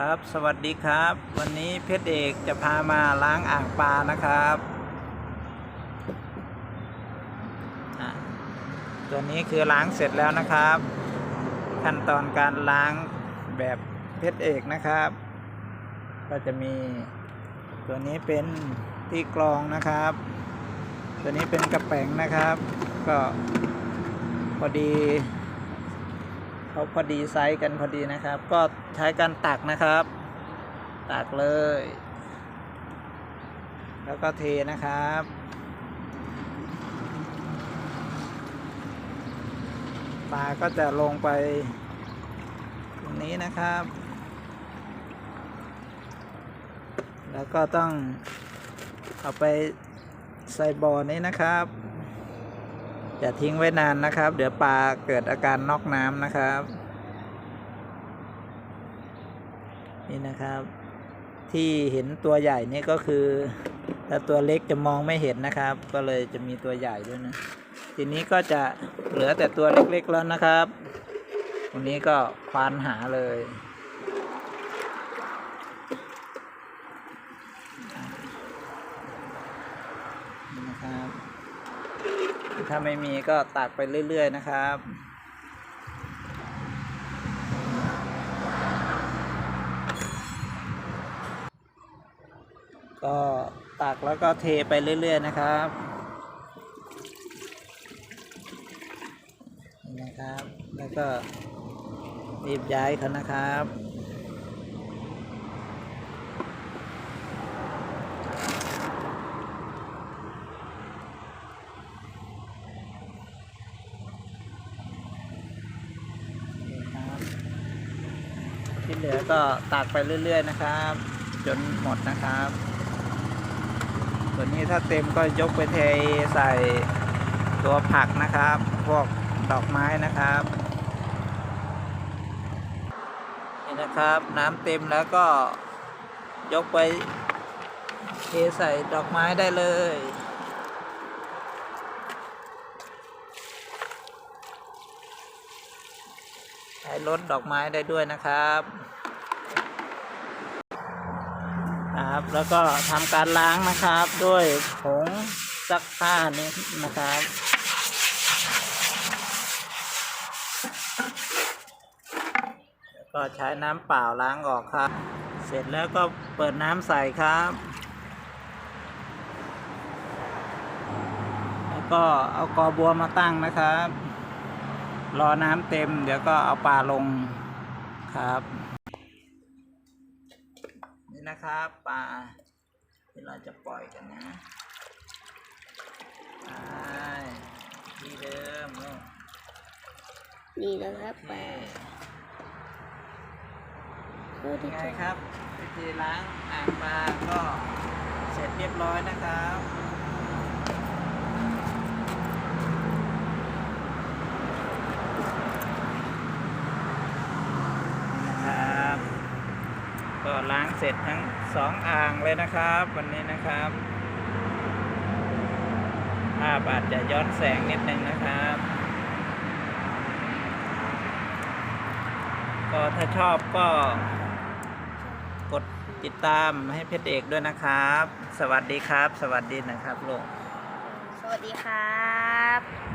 ครับ สวัสดีครับ วันนี้เพชรเอกจะพามาล้างอ่างปลานะครับ ตัวนี้คือล้างเสร็จแล้วนะครับ ขั้นตอนการล้างแบบเพชรเอกนะครับ ก็จะมีตัวนี้เป็นที่กรองนะครับ ตัวนี้เป็นกระแป๋งนะครับ ก็พอดี เขาพอดีไซส์กันพอดีนะครับ ก็ใช้การตักนะครับ ตักเลย แล้วก็เทนะครับปลาก็จะลงไป ตรงนี้นะครับ แล้วก็ต้องเอาไปใส่บ่อนี้นะครับ อย่าทิ้งไว้นานนะครับ เดี๋ยวปลาเกิดอาการน็อกน้ำนะครับ นี่นะครับ ที่เห็นตัวใหญ่นี่ก็คือถ้าตัวเล็กจะมองไม่เห็นนะครับ ก็เลยจะมีตัวใหญ่ด้วยนะ ทีนี้ก็จะเหลือแต่ตัวเล็กๆแล้วนะครับตรงนี้ก็ควานหาเลยนะครับ ถ้าไม่มีก็ตักไปเรื่อย ๆ นะครับ ก็ตักแล้วก็เทไปเรื่อย ๆ นะครับนะครับ แล้วก็รีบย้ายเขานะครับ ที่เหลือก็ตักไปเรื่อย ๆ นะครับ จนหมดนะครับส่วนนี้ถ้าเต็มก็ยกไปเทใส่ตัวผักนะครับ พวกดอกไม้นะครับนี่นะครับ น้ำเต็มแล้วก็ยกไปเทใส่ดอกไม้ได้เลย ใช้รถดอกไม้ได้ด้วยนะครับครับ แล้วก็ทำการล้างนะครับ ด้วยผงซักผ้านี่นะครับแล้วก็ใช้น้ำเปล่าล้างออกครับ เสร็จแล้วก็เปิดน้ำใส่ครับ แล้วก็เอากอบัวมาตั้งนะครับ รอน้ำเต็ม เดี๋ยวก็เอาปลาลงครับ นี่นะครับปลาที่เราจะปล่อยกันนะไปที่เดิมลูกนี่นะครับโอเคปลาดูดิยังไงครับวิธีล้างอ่างปลาก็เสร็จเรียบร้อยนะครับนะครับ ก็ ล้างเสร็จทั้งสองอ่างเลยนะครับ วันนี้นะครับ ภาพอาจจะย้อนแสงนิดนึงนะครับ ก็ถ้าชอบก็กดติดตามให้เพชรเอกด้วยนะครับ สวัสดีครับ สวัสดีนะครับลูกสวัสดีครับ